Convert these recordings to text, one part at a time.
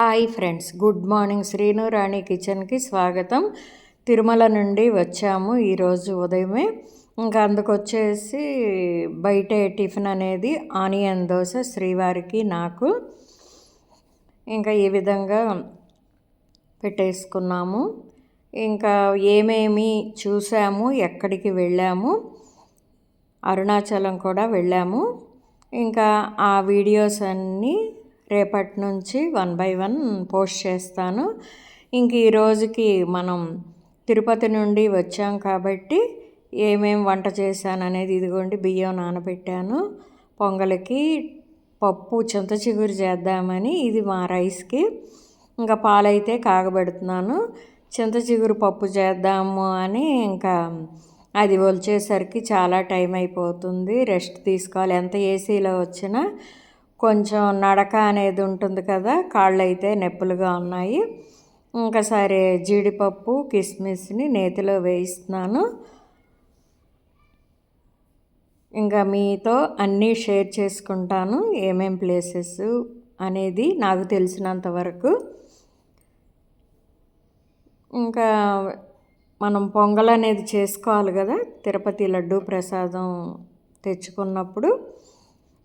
Hi friends good morning. Sreenu Rani కిచెన్కి స్వాగతం. తిరుమల నుండి వచ్చాము ఈరోజు ఉదయమే. ఇంకా అందుకొచ్చేసి బయట టిఫిన్ అనేది ఆనియన్ దోశ శ్రీవారికి నాకు. ఇంకా ఈ విధంగా పెట్టేసుకున్నాము. ఇంకా ఏమేమి చూసాము ఎక్కడికి వెళ్ళాము అరుణాచలం కూడా వెళ్ళాము. ఇంకా ఆ వీడియోస్ అన్నీ రేపటి నుంచి వన్ బై వన్ పోస్ట్ చేస్తాను. ఇంక ఈరోజుకి మనం తిరుపతి నుండి వచ్చాం కాబట్టి ఏమేం వంట చేశాను అనేది ఇదిగోండి బియ్యం నానబెట్టాను. పొంగలికి పప్పు చింత చిగురు చేద్దామని ఇది మా రైస్కి. ఇంకా పాలైతే కాగబెడుతున్నాను. చింత చిగురు పప్పు చేద్దాము అని ఇంకా అది వచ్చేసరికి చాలా టైం అయిపోతుంది. రెస్ట్ తీసుకోవాలి. ఎంత ఏసీలో వచ్చినా కొంచెం నడక అనేది ఉంటుంది కదా కాళ్ళు అయితే నొప్పులుగా ఉన్నాయి. ఇంకా సరే జీడిపప్పు కిస్మిస్ని నేతిలో వేయిస్తున్నాను. ఇంకా మీతో అన్నీ షేర్ చేసుకుంటాను ఏమేం ప్లేసెస్ అనేది నాకు తెలిసినంత వరకు. ఇంకా మనం పొంగల్ అనేది చేసుకోవాలి కదా తిరుపతి లడ్డు ప్రసాదం తెచ్చుకున్నప్పుడు.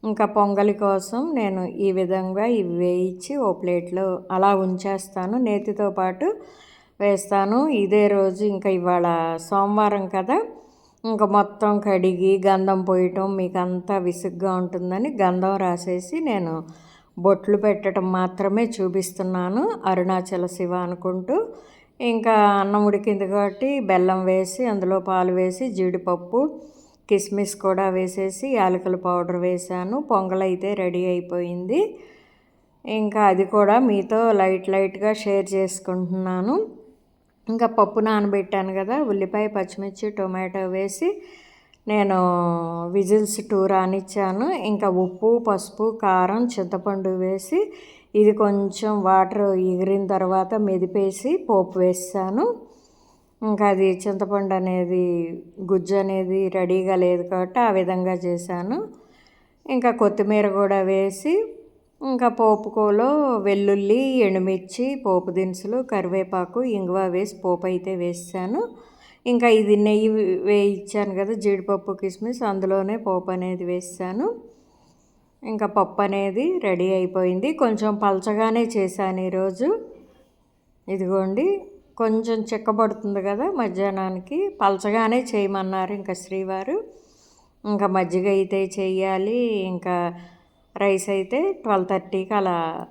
ఇంకా పొంగలి కోసం నేను ఈ విధంగా ఇవి వేయించి ఓ ప్లేట్లో అలా ఉంచేస్తాను. నేతితో పాటు వేస్తాను. ఇదే రోజు ఇంకా ఇవాళ సోమవారం కదా. ఇంకా మొత్తం కడిగి గంధం పోయటం మీకు అంతా విసుగ్గా ఉంటుందని గంధం రాసేసి నేను బొట్లు పెట్టడం మాత్రమే చూపిస్తున్నాను అరుణాచల శివ అనుకుంటూ. ఇంకా అన్నం ఉడికింది కాబట్టి బెల్లం వేసి అందులో పాలు వేసి జీడిపప్పు కిస్మిస్ కూడా వేసేసి యాలకుల పౌడర్ వేసాను. పొంగల్ అయితే రెడీ అయిపోయింది. ఇంకా అది కూడా మీతో లైట్ లైట్గా షేర్ చేసుకుంటున్నాను. ఇంకా పప్పు నానబెట్టాను కదా ఉల్లిపాయ పచ్చిమిర్చి టొమాటో వేసి నేను విజిల్స్ టూ రానిచ్చాను. ఇంకా ఉప్పు పసుపు కారం చింతపండు వేసి ఇది కొంచెం వాటర్ ఎగిరిన తర్వాత మెదిపేసి పోపు వేసాను. ఇంకా అది చింతపండు అనేది గుజ్జు అనేది రెడీగా లేదు కాబట్టి ఆ విధంగా చేశాను. ఇంకా కొత్తిమీర కూడా వేసి ఇంకా పోపుకోలో వెల్లుల్లి ఎండుమిర్చి పోపు దినుసులు కరివేపాకు ఇంగువ వేసి పోపు అయితే వేసాను. ఇంకా ఇది నెయ్యి వేయించాను కదా జీడిపప్పు కిస్మిస్ అందులోనే పోపు అనేది వేసాను. ఇంకా పప్పు అనేది రెడీ అయిపోయింది. కొంచెం పలచగానే చేశాను ఈరోజు. ఇదిగోండి. కొంచెం చిక్కబడుతుంది కదా మధ్యాహ్నానికి. పలచగానే చేయమన్నారు ఇంకా శ్రీవారు. ఇంకా మజ్జిగ అయితే చేయాలి. ఇంకా రైస్ అయితే ట్వెల్వ్ థర్టీకి అలా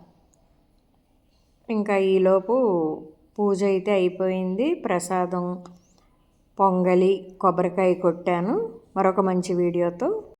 ఇంకా ఈలోపు పూజ అయితే అయిపోయింది. ప్రసాదం పొంగలి కొబ్బరికాయ కొట్టాను. మరొక మంచి వీడియోతో